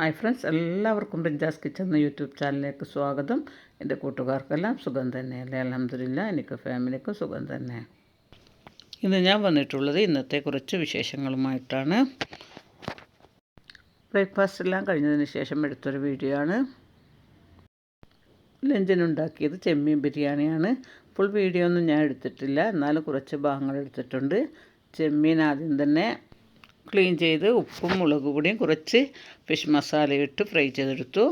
Hi friends എല്ലാവർക്കും Rijas kitchen എന്ന YouTube ചാനലിലേക്ക് സ്വാഗതം. എന്റെ കൂട്ടുകാർക്കെല്ലാം സുഖം തന്നെയല്ലേ? അലഹമില്ല എനിക്ക് ഫാമിലിക്കും സുഖം തന്നെ. ഇന്ന് ഞാൻ വന്നിട്ടുള്ളത് ഇന്നത്തെ കുറച്ച് വിശേഷങ്ങളുമായിട്ടാണ്. ബ്രേക്ക്ഫാസ്റ്റ് എല്ലാം കഴിഞ്ഞതിന് ശേഷം എടുത്തൊരു വീഡിയോ ആണ്. ലഞ്ചിനുണ്ടാക്കിയത് ചെമ്മീൻ ബിരിയാണിയാണ്. ഫുൾ വീഡിയോ ഒന്നും ഞാൻ എടുത്തിട്ടില്ല. എന്നാലും കുറച്ച് ഭാഗങ്ങൾ എടുത്തിട്ടുണ്ട്. ചെമ്മീൻ ആദ്യം തന്നെ ക്ലീൻ ചെയ്ത് ഉപ്പും മുളക് പൊടിയും കുറച്ച് ഫിഷ് മസാല ഇട്ട് ഫ്രൈ ചെയ്തെടുത്തു.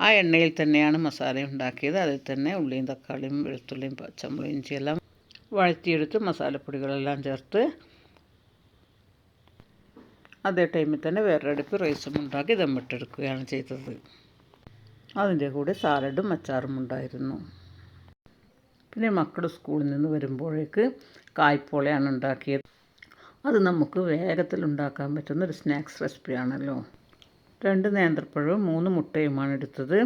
ആ എണ്ണയിൽ തന്നെയാണ് മസാല ഉണ്ടാക്കിയത്. അതിൽ തന്നെ ഉള്ളിയും തക്കാളിയും വെളുത്തുള്ളിയും പച്ചമുളകും ഇഞ്ചിയെല്ലാം വഴറ്റിയെടുത്ത് മസാലപ്പൊടികളെല്ലാം ചേർത്ത് അതേ ടൈമിൽ തന്നെ വേറെ അടുപ്പ് റൈസും ഉണ്ടാക്കി ദമ്മിട്ടെടുക്കുകയാണ് ചെയ്തത്. അതിന്റെ കൂടെ സാലഡും അച്ചാറും ഉണ്ടായിരുന്നു. പിന്നെ മക്കൾ സ്കൂളിൽ നിന്ന് വരുമ്പോഴേക്ക് കായ്പോളയാണ് ഉണ്ടാക്കിയത്. അത് നമുക്ക് വേഗത്തിൽ ഉണ്ടാക്കാൻ പറ്റുന്ന ഒരു സ്നാക്സ് റെസിപ്പിയാണല്ലോ. രണ്ട് നേന്ത്രപ്പഴവും മൂന്ന് മുട്ടയുമാണ് എടുത്തത്.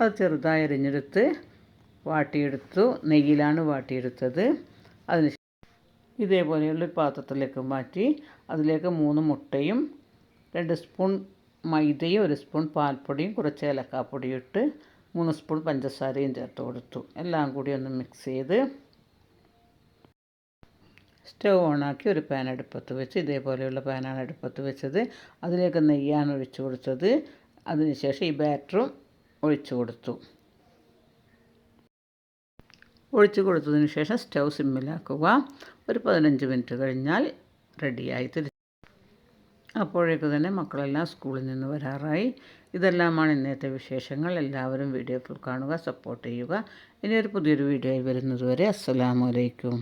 അത് ചെറുതായി അരിഞ്ഞെടുത്ത് വാട്ടിയെടുത്തു. നെയ്യിലാണ് വാട്ടിയെടുത്തത്. അതിന് ഇതേപോലെയുള്ള പാത്രത്തിലേക്ക് മാറ്റി അതിലേക്ക് മൂന്ന് മുട്ടയും രണ്ട് സ്പൂൺ മൈദയും ഒരു സ്പൂൺ പാൽപ്പൊടിയും കുറച്ച് ഏലക്കാപ്പൊടിയും ഇട്ട് മൂന്ന് സ്പൂൺ പഞ്ചസാരയും ചേർത്ത് കൊടുത്തു. എല്ലാം കൂടി ഒന്ന് മിക്സ് ചെയ്ത് സ്റ്റവ് ഓണാക്കി ഒരു പാൻ അടുപ്പത്ത് വെച്ച് ഇതേപോലെയുള്ള പാനാണ് അടുപ്പത്ത് വെച്ചത്. അതിലേക്ക് നെയ്യാണ് ഒഴിച്ചു കൊടുത്തത്. അതിനുശേഷം ഈ ബാറ്ററും ഒഴിച്ചു കൊടുത്തു. ഒഴിച്ചു കൊടുത്തതിന് ശേഷം സ്റ്റവ് സിമ്മിലാക്കുക. ഒരു പതിനഞ്ച് മിനിറ്റ് കഴിഞ്ഞാൽ റെഡിയായി തിരിച്ചു അപ്പോഴേക്ക് തന്നെ മക്കളെല്ലാം സ്കൂളിൽ നിന്ന് വരാറായി. ഇതെല്ലാമാണ് ഇന്നത്തെ വിശേഷങ്ങൾ. എല്ലാവരും വീഡിയോ കാണുക സപ്പോർട്ട് ചെയ്യുക. ഇനി ഒരു പുതിയൊരു വീഡിയോ വരുന്നതുവരെ അസ്സലാമലൈക്കും